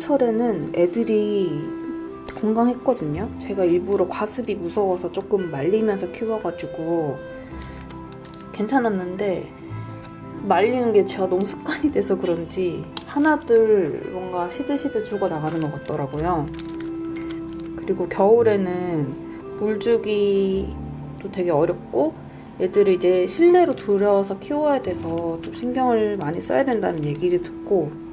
장마철에는 애들이 건강했거든요. 제가 일부러 과습이 무서워서 조금 말리면서 키워가지고 괜찮았는데 말리는 게 제가 너무 습관이 돼서 그런지 하나둘 뭔가 시들시들 죽어 나가는 것 같더라고요. 그리고 겨울에는 물주기도 되게 어렵고 애들을 이제 실내로 들여서 키워야 돼서 좀 신경을 많이 써야 된다는 얘기를 듣고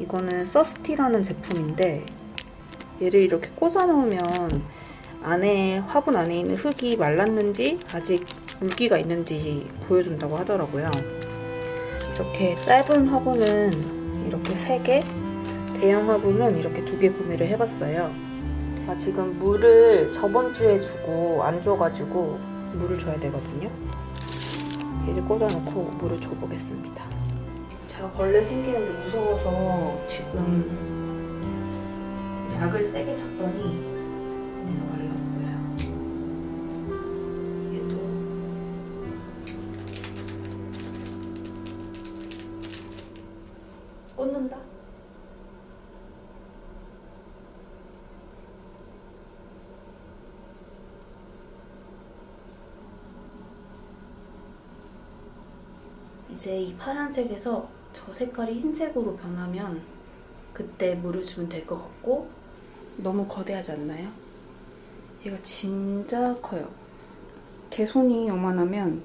이거는 서스티라는 제품인데 얘를 이렇게 꽂아 놓으면 안에 화분 안에 있는 흙이 말랐는지 아직 물기가 있는지 보여준다고 하더라고요. 이렇게 짧은 화분은 이렇게 3개, 대형 화분은 이렇게 2개 구매를 해봤어요. 자, 지금 물을 저번 주에 주고 안 줘가지고 물을 줘야 되거든요. 얘를 꽂아놓고 물을 줘보겠습니다. 제가 벌레 생기는 게 무서워서 지금 약을 세게 쳤더니 그냥 말랐어요. 얘도 꽂는다. 이제 이 파란색에서 저 색깔이 흰색으로 변하면 그때 물을 주면 될 것 같고 너무 거대하지 않나요? 얘가 진짜 커요. 개 손이 요만하면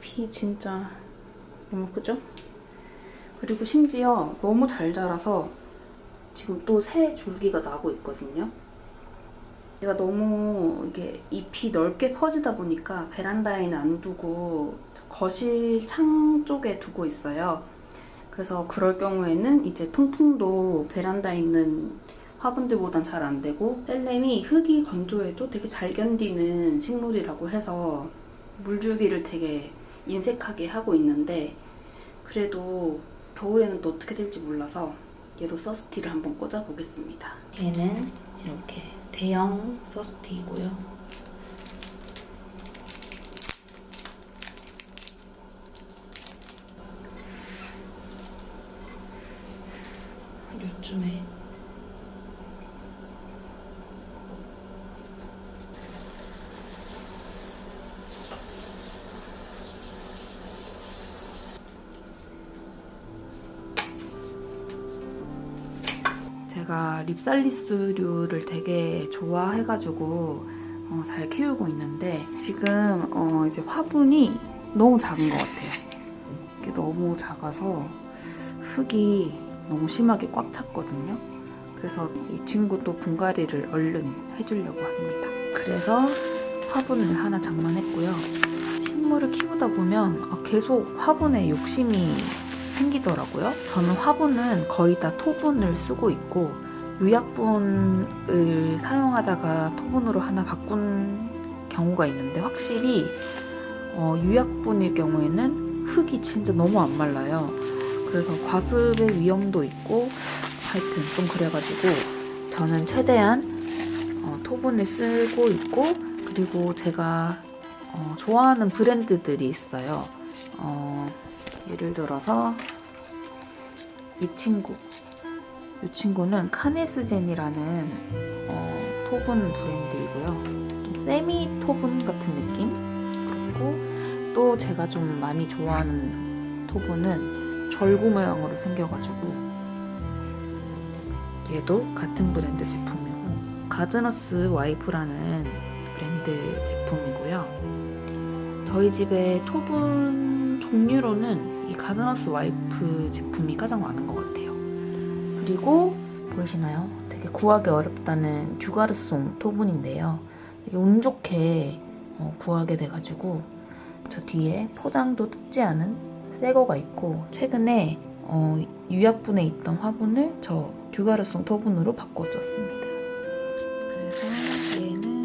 피 진짜 너무 크죠? 그리고 심지어 너무 잘 자라서 지금 또 새 줄기가 나고 있거든요. 얘가 너무 이게 잎이 넓게 퍼지다 보니까 베란다에는 안 두고 거실 창 쪽에 두고 있어요. 그래서 그럴 경우에는 이제 통풍도 베란다에 있는 화분들보단 잘 안 되고 셀렘이 흙이 건조해도 되게 잘 견디는 식물이라고 해서 물주기를 되게 인색하게 하고 있는데 그래도 겨울에는 또 어떻게 될지 몰라서 얘도 서스티를 한번 꽂아 보겠습니다. 얘는 이렇게 대형 서스티이고요. 요즘에 제가 립살리스류를 되게 좋아해가지고 어, 잘 키우고 있는데 지금 어, 이제 화분이 너무 작은 것 같아요. 이게 너무 작아서 흙이 너무 심하게 꽉 찼거든요. 그래서 이 친구도 분갈이를 얼른 해주려고 합니다. 그래서 화분을 하나 장만했고요. 식물을 키우다 보면 어, 계속 화분에 욕심이 생기더라고요. 저는 화분은 거의 다 토분을 쓰고 있고 유약분을 사용하다가 토분으로 하나 바꾼 경우가 있는데 확실히 어, 유약분일 경우에는 흙이 진짜 너무 안 말라요. 그래서 과습의 위험도 있고 하여튼 좀 그래가지고 저는 최대한 어, 토분을 쓰고 있고 그리고 제가 어, 좋아하는 브랜드들이 있어요. 어, 예를 들어서 이 친구 이 친구는 카네스젠이라는 어, 토분 브랜드이고요. 좀 세미 토분 같은 느낌 그리고 또 제가 좀 많이 좋아하는 토분은 절구 모양으로 생겨가지고 얘도 같은 브랜드 제품이고 가드너스 와이프라는 브랜드 제품이고요. 저희 집에 토분 종류로는 이 가드너스 와이프 제품이 가장 많은 것 같아요. 그리고 보이시나요? 되게 구하기 어렵다는 듀가르송 토분인데요. 되게 운 좋게 어, 구하게 돼가지고 저 뒤에 포장도 뜯지 않은 새 거가 있고 최근에 어, 유약분에 있던 화분을 저 듀가르송 토분으로 바꿔줬습니다. 그래서 얘는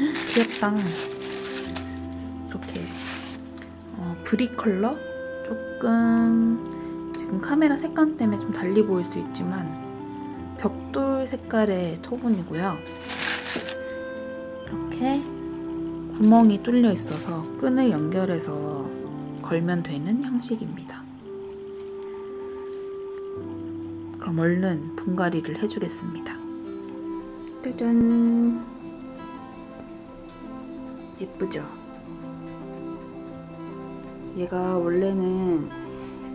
헉, 귀엽다. 이렇게 어, 브릭 컬러 조금 지금 카메라 색감 때문에 좀 달리 보일 수 있지만 벽돌 색깔의 토분이고요. 이렇게 구멍이 뚫려 있어서 끈을 연결해서 걸면 되는 형식입니다. 그럼 얼른 분갈이를 해주겠습니다. 짜잔. 예쁘죠? 얘가 원래는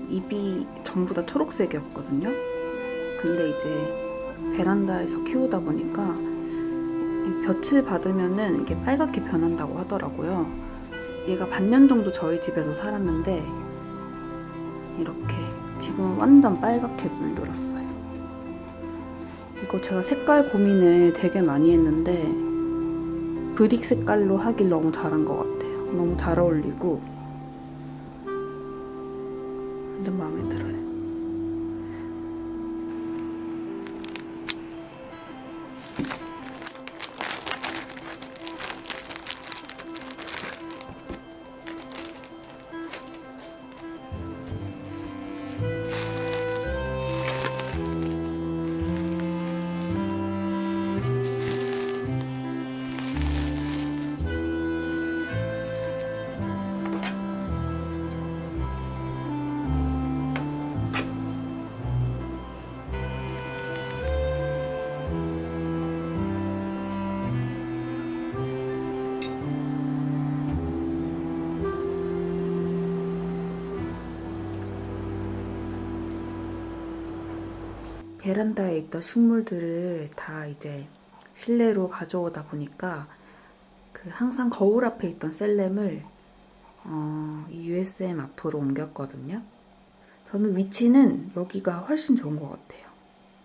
입이 전부 다 초록색이었거든요. 근데 이제 베란다에서 키우다 보니까 이 볕을 받으면은 이게 빨갛게 변한다고 하더라고요. 얘가 반년 정도 저희 집에서 살았는데 이렇게 지금 완전 빨갛게 물들었어요. 이거 제가 색깔 고민을 되게 많이 했는데 브릭 색깔로 하길 너무 잘한 것 같아요. 너무 잘 어울리고 완전 마음에 들어요. 베란다에 있던 식물들을 다 이제 실내로 가져오다 보니까 그 항상 거울 앞에 있던 셀렘을 어, 이 USM 앞으로 옮겼거든요. 저는 위치는 여기가 훨씬 좋은 것 같아요.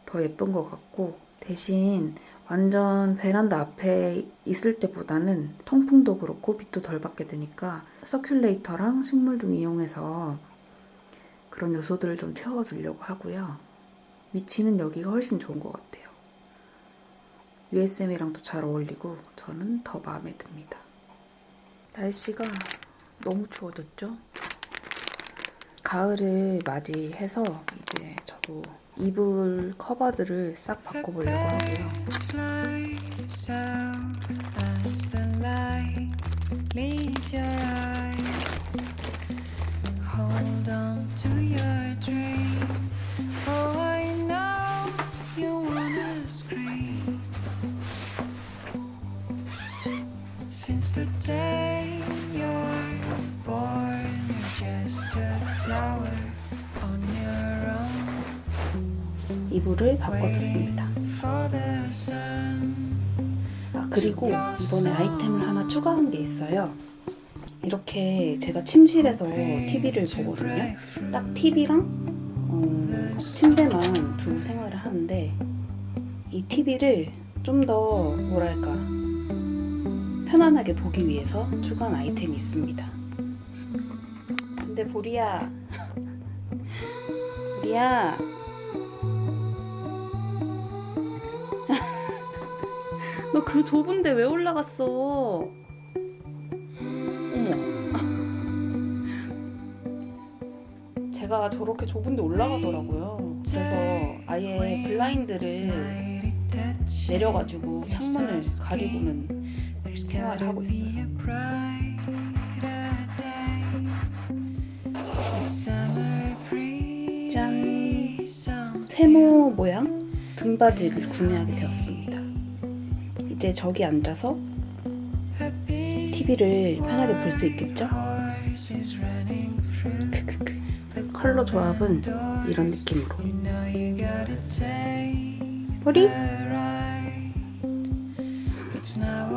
더 예쁜 것 같고 대신 완전 베란다 앞에 있을 때보다는 통풍도 그렇고 빛도 덜 받게 되니까 서큘레이터랑 식물 등 이용해서 그런 요소들을 좀 채워주려고 하고요. 위치는 여기가 훨씬 좋은 것 같아요. USM이랑도 잘 어울리고 저는 더 마음에 듭니다. 날씨가 너무 추워졌죠? 가을을 맞이해서 이제 저도 이불 커버들을 싹 바꿔보려고 하고요. 이불을 sun. 아, 그리고 이번에 아이템을 하나 추가한 게 있어요. 이렇게 제가 침실에서 TV를 보거든요. 딱 TV랑 어, 침대만 두고 생활을 하는데 이 TV를 좀 더 뭐랄까 편안하게 보기 위해서 추가한 아이템이 있습니다. 근데 보리야, 보리야, 너 그 좁은데 왜 올라갔어? 어머. 제가 저렇게 좁은데 올라가더라고요. 그래서 아예 블라인드를 내려가지고 창문을 가리고는 생활을 하고 있어요. 짠. 세모 모양 등바지를 구매하게 되었습니다. 이제 저기 앉아서 TV를 편하게 볼 수 있겠죠? 컬러 조합은 이런 느낌으로. 우리 It's now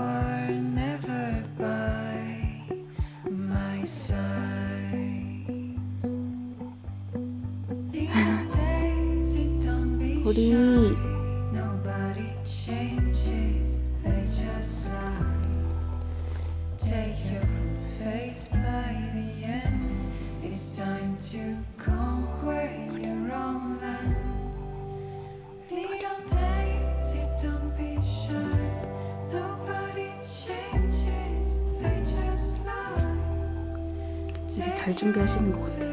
잘 준비하시는 것 같아요.